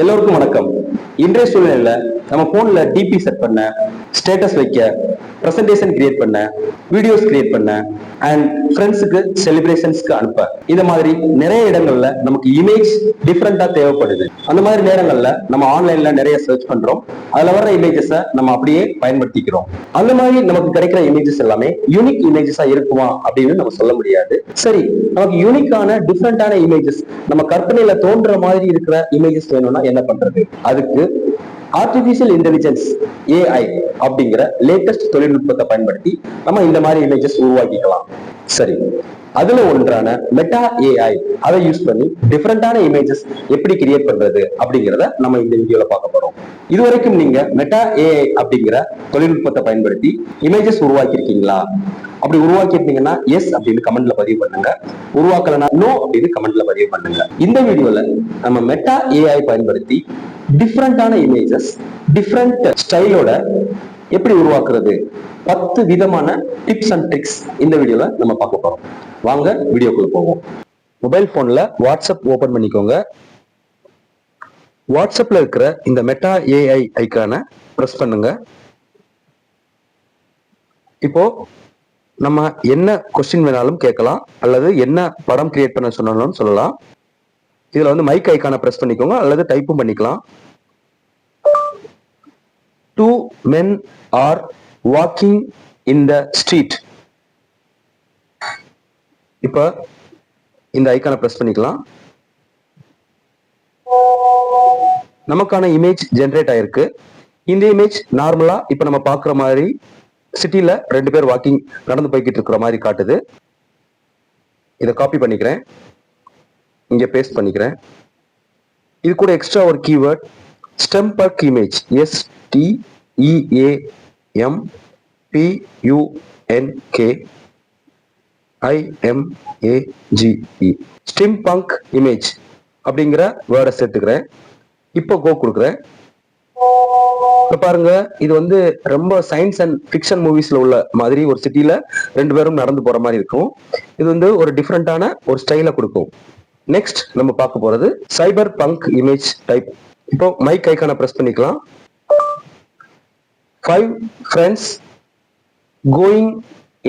எல்லோருக்கும் வணக்கம். இன்றைய சூழ்நிலையில நம்ம போன்ல டிபி செட் பண்ண ஸ்டேட்டஸ் வைக்க ப்ரெசன்டேஷன் கிரியேட் பண்ண வீடியோஸ் கிரியேட் பண்ண அண்ட் ஃப்ரெண்ட்ஸுக்கு செலிப்ரேஷன்ஸ்க்கு அனுப்ப. இந்த மாதிரி நிறைய இடங்கள்ல நமக்கு இமேஜ் டிஃப்ரெண்டா தேவைப்படுது. அந்த மாதிரி நேரங்கள்ல நம்ம ஆன்லைன்ல நிறைய சர்ச் பண்றோம். அதுல வர்ற இமேஜஸை நம்ம அப்படியே பயன்படுத்திக்கிறோம். அந்த மாதிரி நமக்கு கிடைக்கிற இமேஜஸ் எல்லாமே யூனிக் இமேஜஸா இருக்குமா அப்படின்னு நம்ம சொல்ல முடியாது. சரி நமக்கு யூனிக்கான டிஃப்ரெண்டான இமேஜஸ் நம்ம கற்பனையில தோன்ற மாதிரி இருக்கிற இமேஜஸ் வேணும்னா என்ன பண்றது? அதுக்கு ஆர்டிபிஷியல் இன்டெலிஜென்ஸ் ஏஐ அப்படிங்கிற லேட்டஸ்ட் தொழில்நுட்பத்தை பயன்படுத்தி நம்ம இந்த மாதிரி இமேஜஸ் உருவாக்கிக்கலாம். சரி. அதுல ஒன்றான மெட்டா ஏஐ அதை யூஸ் பண்ணி டிஃப்ரெண்டான இமேஜஸ் எப்படி கிரியேட் பண்றது அப்படிங்கிறத நம்ம இந்த வீடியோல பார்க்க போறோம். இதுவரைக்கும் நீங்க மெட்டா ஏஐ அப்படிங்கிற தொழில்நுட்பத்தை பயன்படுத்தி இமேஜஸ் உருவாக்கியிருக்கீங்களா? அப்படி உருவாக்கிட்டீங்கன்னா எஸ் அப்படின்னு கமெண்ட்ல பதிவு பண்ணுங்க. உருவாக்கலனா நோ அப்படின்னு கமெண்ட்ல பதிவு பண்ணுங்க. இந்த வீடியோல நம்ம மெட்டா ஏஐ பயன்படுத்தி டிஃப்ரெண்டான இமேஜஸ் டிஃப்ரெண்ட் ஸ்டைலோட எப்படி உருவாக்குறது? பத்து விதமான டிப்ஸ் அண்ட் ட்ரிக்ஸ் இந்த வீடியோல நம்ம பார்க்க போறோம். வாங்க வீடியோக்குள்ள போவோம். மொபைல் போன்ல வாட்ஸ்அப் ஓபன் பண்ணிக்கோங்க. வாட்ஸ்அப்ல இருக்கிற இந்த மெட்டா ஏஐ ஐக்கான ப்ரெஸ் பண்ணுங்க. இப்போ நம்ம என்ன கொஸ்டின் வேணாலும் கேட்கலாம் அல்லது என்ன படம் கிரியேட் பண்ண சொன்னாலும் சொல்லலாம். இதுல வந்து மைக் ஐக்கான பிரஸ் பண்ணிக்கோங்க அல்லது டைப்பும் பண்ணிக்கலாம். Two men are walking in the street இப்ப இந்த ஐக்கான பிரஸ் பண்ணிக்கலாம். நமக்கான இமேஜ் ஜென்ரேட் ஆயிருக்கு. இந்த இமேஜ் நார்மலா இப்ப நம்ம பாக்குற மாதிரி சிட்டில ரெண்டு பேர் வாக்கிங் நடந்து போய்கிட்டு இருக்கிற மாதிரி காட்டுது. இதை காப்பி பண்ணிக்கிறேன். இங்க பேஸ்ட் பண்ணிக்கிறேன். இது கூட எக்ஸ்ட்ரா ஒரு keyword steampunk image S T E A M P U N K I M A G E steampunk image அப்படிங்கிற வேர்டை சேர்த்துக்கிறேன். இப்போ கோ கொடுக்குறேன். இப்போ பாருங்க இது வந்து ரொம்ப சயின்ஸ் அண்ட் ஃபிக்ஷன் மூவிஸ்ல உள்ள மாதிரி ஒரு சிட்டில ரெண்டு பேரும் நடந்து போற மாதிரி இருக்கும். இது வந்து ஒரு டிஃப்ரெண்டான ஒரு ஸ்டைல கொடுக்கும். நெக்ஸ்ட் நம்ம பார்க்க போறது சைபர் பங்க் இமேஜ் டைப் இப்போ மைக் ஐக்கான பிரஸ் பண்ணிக்கலாம். Five friends going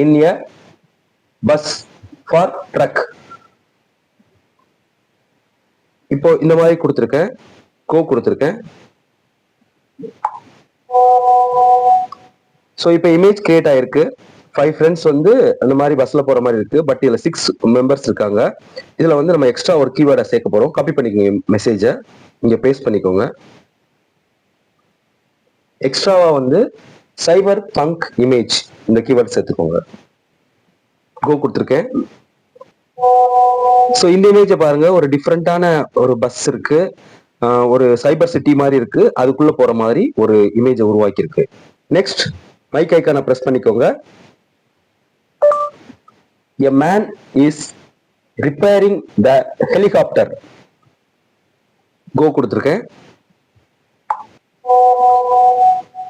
in a bus for trek இப்போ இந்த மாதிரி கொடுத்துருக்கேன். கோ கொடுத்துருக்கேன். ஸோ இப்போ இமேஜ் கிரியேட் ஆயிருக்கு. ஃபைவ் ஃப்ரெண்ட்ஸ் வந்து அந்த மாதிரி பஸ்ல போற மாதிரி இருக்கு. பட் இதுல சிக்ஸ் மெம்பர்ஸ் இருக்காங்க. இதுல வந்து நம்ம எக்ஸ்ட்ரா ஒரு கீவேர்டை சேர்க்க போறோம். காப்பி பண்ணிக்கோங்க மெசேஜை இங்க பேஸ்ட் பண்ணிக்கோங்க. எக்ஸ்ட்ராவா வந்து சைபர் பங்க் இமேஜ் இந்த கீவேர்ட் சேர்த்துக்கோங்க. கோ கொடுத்துருக்கேன். ஸோ இந்த இமேஜை பாருங்க. ஒரு டிஃப்ரெண்டான ஒரு பஸ் இருக்கு. ஒரு சைபர் சிட்டி மாதிரி இருக்கு. அதுக்குள்ள போற மாதிரி ஒரு இமேஜை உருவாக்கி இருக்கு நெக்ஸ்ட் மைக் ஐக்கான ப்ரெஸ் பண்ணிக்கோங்க. A man is repairing the helicopter go கொடுத்துருக்கேன்.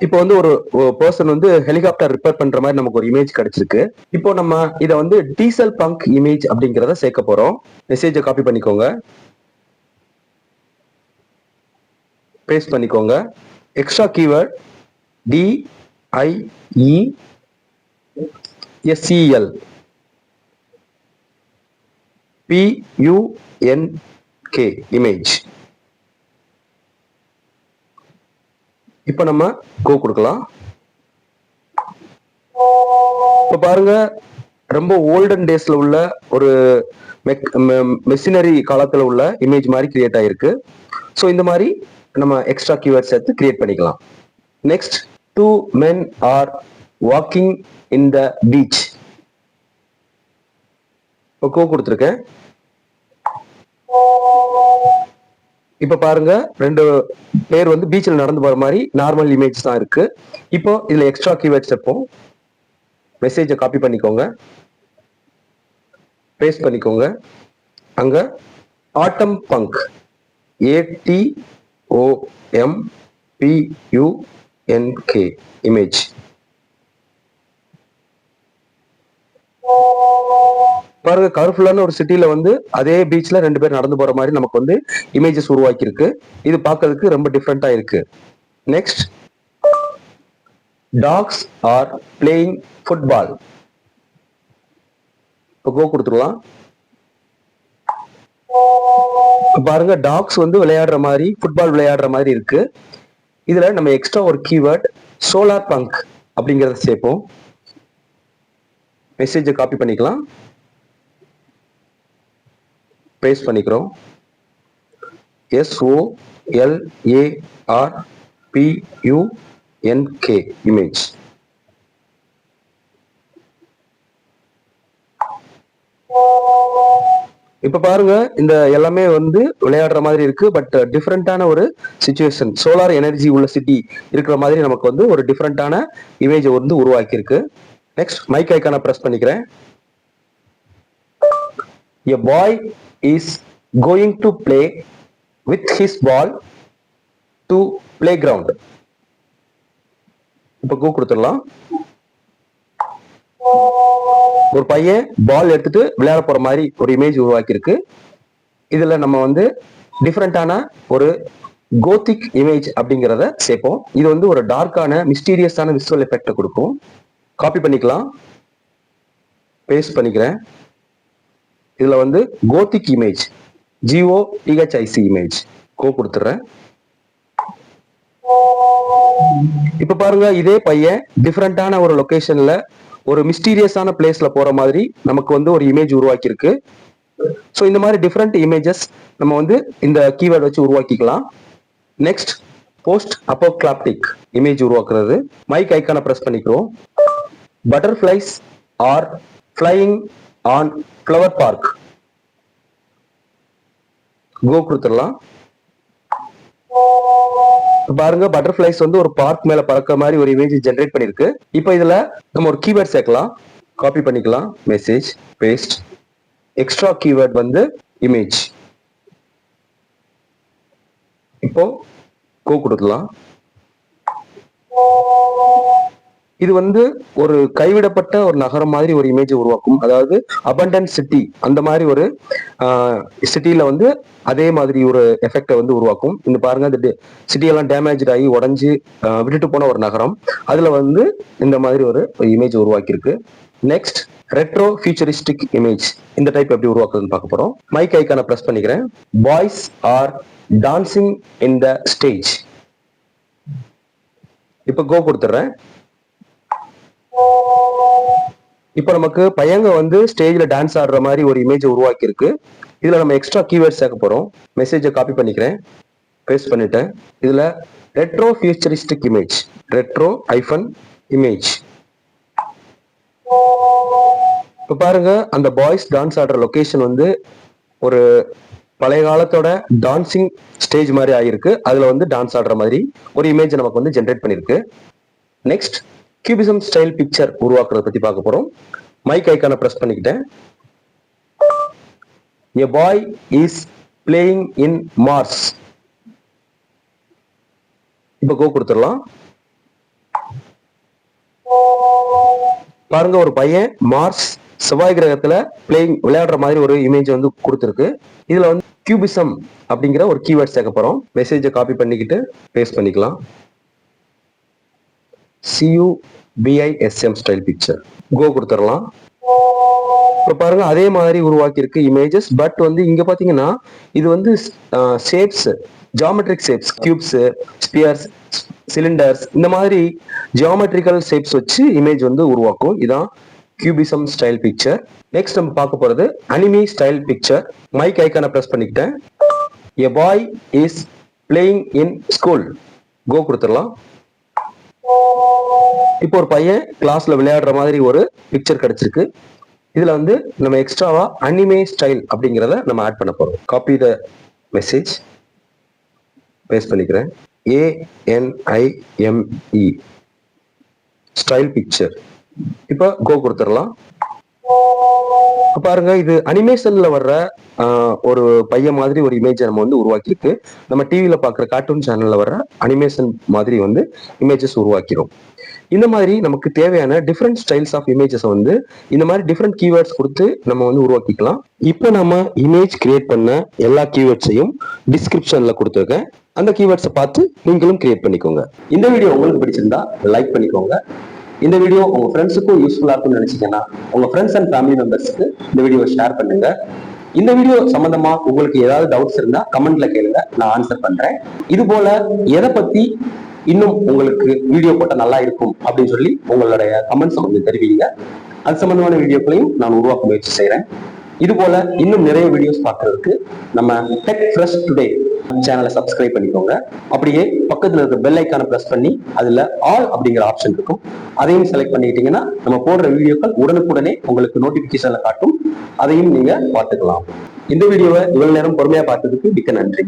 இப்போ வந்து ஒரு பர்சன் வந்து ஹெலிகாப்டர் ரிப்பேர் பண்ற மாதிரி நமக்கு ஒரு இமேஜ் கிடைச்சிருக்கு. இப்போ நம்ம இதை வந்து டீசல் பங்க் இமேஜ் அப்படிங்கிறத சேர்க்க போறோம். மெசேஜை காப்பி பண்ணிக்கோங்க. பேஸ்ட் பண்ணிக்கோங்க. Extra keyword T P U N K P K image இப்போ நம்ம கோ கொடுக்கலாம். இப்போ பாருங்க ரொம்ப ஓல்டன் டேஸ்ல உள்ள ஒரு மெஷினரி காலத்துல உள்ள இமேஜ் மாதிரி கிரியேட் ஆயிருக்கு. ஸோ இந்த மாதிரி நம்ம எக்ஸ்ட்ரா கீவேர்ட் சேர்த்து கிரியேட் பண்ணிக்கலாம். Next two men are walking in the beach go கொடுத்துருக்கேன். இப்ப பாருங்க ரெண்டு பேர் வந்து பீச்சில் நடந்து போற மாதிரி நார்மல் இமேஜ் தான் இருக்கு. இப்போ இதுல எக்ஸ்ட்ரா கீவேர்ட்ஸ் இருப்போம் மெசேஜை காப்பி பண்ணிக்கோங்க. பேஸ்ட் பண்ணிக்கோங்க. அங்க atompunk A T O M P U N K image பாருங்க கலர்ஃபுல்லான ஒரு சிட்டில வந்து அதே பீச்ல ரெண்டு பேர் நடந்து போற மாதிரி நமக்கு வந்து இமேஜஸ் உருவாக்கி இருக்கு இது பார்க்கறதுக்கு ரொம்ப டிஃப்ரெண்டா இருக்கு. Next dogs are playing football இப்போ கோ கொடுத்துடலாம். பாருங்க டாக்ஸ் வந்து விளையாடுற மாதிரி ஃபுட்பால் விளையாடுற மாதிரி இருக்கு. இதுல நம்ம எக்ஸ்ட்ரா ஒரு கீவேர்ட் சோலார் பங்க் அப்படிங்கறத சேர்ப்போம். மெசேஜை காப்பி பண்ணிக்கலாம். பேஸ்ட் பண்ணிக்கிறோம். எஸ்ஓஎல்ஏஆர் எல் பியூ இமேஜ் இப்ப பாருங்க இந்த எல்லாமே வந்து விளையாடுற மாதிரி இருக்கு பட் டிஃப்ரெண்டான ஒரு சுச்சுவேஷன் சோலார் எனர்ஜி உள்ள சிட்டி இருக்கிற மாதிரி நமக்கு வந்து ஒரு டிஃப்ரெண்டான இமேஜ் வந்து உருவாக்கி இருக்கு நெக்ஸ்ட் மைக் ஐக்கான பிரஸ் பண்ணிக்கிறேன். A boy is going to play with his ball to playground இப்போ கோ கொடுத்துடலாம். ஒரு பையன் பால் எடுத்துட்டு விளையாட போற மாதிரி ஒரு இமேஜ் உருவாக்கி இருக்கு இதுல நம்ம வந்து டிஃப்ரெண்டான ஒரு கோத்திக் இமேஜ் அப்படிங்கிறத சேர்ப்போம். இது வந்து ஒரு டார்க்கான மிஸ்டீரியஸான விசுவல் எஃபெக்ட கொடுக்கும். காப்பி பண்ணிக்கலாம். பேஸ்ட் பண்ணிக்கிறேன். இதுல வந்து gothic image G O T H I C image go கொடுத்துறேன். இப்ப பாருங்க இதே பையன் டிஃப்ரெண்டான ஒரு லொகேஷன்ல ஒரு மிஸ்டீரியஸான பிளேஸ்ல போற மாதிரி நமக்கு வந்து ஒரு இமேஜ் உருவாக்கியிருக்கு. ஸோ இந்த மாதிரி டிஃப்ரெண்ட் இமேஜஸ் நம்ம வந்து இந்த கீவேர்ட் வச்சு உருவாக்கிக்கலாம். நெக்ஸ்ட் போஸ்ட் அப்போக்ளாப்டிக் இமேஜ் உருவாக்குறது மைக் ஐக்கான பிரஸ் பண்ணிக்கிறோம். Butterflies are flying on flower park go கொடுத்துடலாம். பாருங்க பட்டர்ஃபிளைஸ் வந்து ஒரு பார்க் மேல பறக்க மாதிரி ஒரு இமேஜ் ஜென்ரேட் பண்ணிருக்கு இப்போ இதுல நம்ம ஒரு கீவேர்ட் சேர்க்கலாம். காப்பி பண்ணிக்கலாம். மெசேஜ் பேஸ்ட் எக்ஸ்ட்ரா கீவேர்ட் வந்து இமேஜ் இப்போ கோ கொடுக்கலாம் இது வந்து ஒரு கைவிடப்பட்ட ஒரு நகரம் மாதிரி ஒரு இமேஜ் உருவாக்கும். அதாவது அபண்டன்ட் சிட்டி அந்த மாதிரி ஒரு சிட்டியில வந்து அதே மாதிரி ஒரு எஃபெக்டை வந்து உருவாக்கும். இந்த பாருங்க இந்த சிட்டியெல்லாம் டேமேஜ் ஆகி உடஞ்சி விட்டுட்டு போன ஒரு நகரம். அதுல வந்து இந்த மாதிரி ஒரு இமேஜ் உருவாக்கியிருக்கு. நெக்ஸ்ட் ரெட்ரோ ஃபியூச்சரிஸ்டிக் இமேஜ் இந்த டைப் எப்படி உருவாக்குதுன்னு பார்க்க போறோம். மைக் ஐக்கான ப்ரெஸ் பண்ணிக்கிறேன். Boys are dancing in the stage இப்போ கோ கொடுத்துட்றேன். இப்போ நமக்கு பையங்க வந்து ஸ்டேஜில் டான்ஸ் ஆடுற மாதிரி ஒரு இமேஜ் உருவாக்கியிருக்கு. இதில் இதுல நம்ம எக்ஸ்ட்ரா கீவேர்ட் சேர்க்க போறோம். மெசேஜை காப்பி பண்ணிக்கிறேன். பேஸ்ட் பண்ணிட்டேன். இதுல ரெட்ரோ ஃபியூச்சரிஸ்டிக் இமேஜ் ரெட்ரோ ஐஃபன் இமேஜ் இப்போ பாருங்க அந்த பாய்ஸ் டான்ஸ் ஆடுற லொக்கேஷன் வந்து ஒரு பழைய காலத்தோட டான்சிங் ஸ்டேஜ் மாதிரி ஆகிருக்கு அதில் வந்து டான்ஸ் ஆடுற மாதிரி ஒரு இமேஜ் நமக்கு வந்து ஜென்ரேட் பண்ணியிருக்கு. நெக்ஸ்ட் கியூபிசம் ஸ்டைல் பிக்சர் உருவாக்குறத பத்தி பார்க்க போறோம். மைக் ஐக்கான பிரஸ் பண்ணிக்கிட்டேன். A boy is playing in Mars இப்ப கோ கொடுத்துடலாம். பாருங்க ஒரு பையன் மார்ஸ் செவ்வாய் கிரகத்துல பிளேயிங் விளையாடுற மாதிரி ஒரு இமேஜ் வந்து கொடுத்துருக்கு. இதுல வந்து கியூபிசம் அப்படிங்கிற ஒரு கீவேர்ட் சேர்க்க போறோம். மெசேஜை காப்பி பண்ணிக்கிட்டு பேஸ்ட் பண்ணிக்கலாம். சியூ பிஐஎஸ்எம் ஸ்டைல் பிக்சர் கோ கொடுத்துடலாம். இப்போ பாருங்க அதே மாதிரி உருவாக்கி இருக்கு இமேஜஸ் பட் வந்து இங்க பாத்தீங்கன்னா இது வந்து shapes geometric shapes cubes spheres cylinders இந்த மாதிரி ஜியாமெட்ரிக்கல் ஷேப்ஸ் வச்சு இமேஜ் வந்து உருவாக்கும். இதான் கியூபிசம் ஸ்டைல் பிக்சர் நெக்ஸ்ட் நம்ம பார்க்க போறது அனிமி ஸ்டைல் பிக்சர் மைக் ஐக்கான ப்ரெஸ் பண்ணிக்கிட்டேன். A boy is playing in school கோ கொடுத்துடலாம். இப்போ ஒரு பையன் கிளாஸ்ல விளையாடுற மாதிரி ஒரு பிக்சர் கிடைச்சிருக்கு. இதுல வந்து நம்ம எக்ஸ்ட்ராவா அனிமே ஸ்டைல் அப்படிங்கிறத நம்ம ஆட் பண்ண போறோம். காப்பி த மெசேஜ் பேஸ்ட் பண்ணிக்கிறேன். ஏஎன்ஐஎம்இ ஸ்டைல் பிக்சர் இப்போ கோ கொடுத்துடலாம். பாருங்க இது அனிமேஷன்ல வர்ற ஒரு பையன் மாதிரி ஒரு இமேஜை நம்ம வந்து உருவாக்கியிருக்கு நம்ம டிவியில பாக்குற கார்ட்டூன் சேனல்ல வர்ற அனிமேஷன் மாதிரி வந்து இமேஜஸ் உருவாக்கிறோம். இந்த மாதிரி நமக்கு தேவையான டிஃப்ரெண்ட் ஸ்டைல்ஸ் ஆஃப் இமேஜஸ் வந்து இந்த மாதிரி டிஃப்ரெண்ட் கீவேர்ட்ஸ் கொடுத்து நம்ம வந்து உருவாக்கிக்கலாம். இப்போ நம்ம இமேஜ் கிரியேட் பண்ண எல்லா கீவேர்ட்ஸையும் டிஸ்கிரிப்ஷன்ல கொடுத்துருக்கேன். அந்த கீவேர்ட்ஸை பார்த்து நீங்களும் கிரியேட் பண்ணிக்கோங்க. இந்த வீடியோ உங்களுக்கு பிடிச்சிருந்தா லைக் பண்ணிக்கோங்க. இந்த வீடியோ உங்க ஃப்ரெண்ட்ஸுக்கும் யூஸ்ஃபுல்லா இருக்கும்னு நினைச்சீங்கன்னா உங்க ஃப்ரெண்ட்ஸ் அண்ட் ஃபேமிலி மெம்பர்ஸ்க்கு இந்த வீடியோவை ஷேர் பண்ணுங்க. இந்த வீடியோ சம்பந்தமா உங்களுக்கு ஏதாவது டவுட்ஸ் இருந்தா கமெண்ட்ல கேளுங்க. நான் ஆன்சர் பண்றேன். இது போல எதை பத்தி இன்னும் உங்களுக்கு வீடியோ போட்டா நல்லா இருக்கும் அப்படின்னு சொல்லி உங்களுடைய கமெண்ட்ஸ் வந்து தெரிவிங்க. அது சம்பந்தமான வீடியோக்களையும் நான் உருவாக்க முயற்சி செய்கிறேன் இது போல இன்னும் நிறைய வீடியோஸ் பார்க்கறதுக்கு நம்ம டெக் ஃப்ரெஷ் டுடே சேனலை சப்ஸ்கிரைப் பண்ணிக்கோங்க. அப்படியே பக்கத்தில் இருக்க பெல் ஐக்கானை ப்ரெஸ் பண்ணி அதுல ஆல் அப்படிங்கிற ஆப்ஷன் இருக்கும். அதையும் செலக்ட் பண்ணிக்கிட்டீங்கன்னா நம்ம போடுற வீடியோக்கள் உடனுக்குடனே உங்களுக்கு நோட்டிஃபிகேஷனில் காட்டும். அதையும் நீங்கள் பார்த்துக்கலாம். இந்த வீடியோவை இவ்வளவு நேரம் பொறுமையாக பார்த்ததுக்கு மிக்க நன்றி.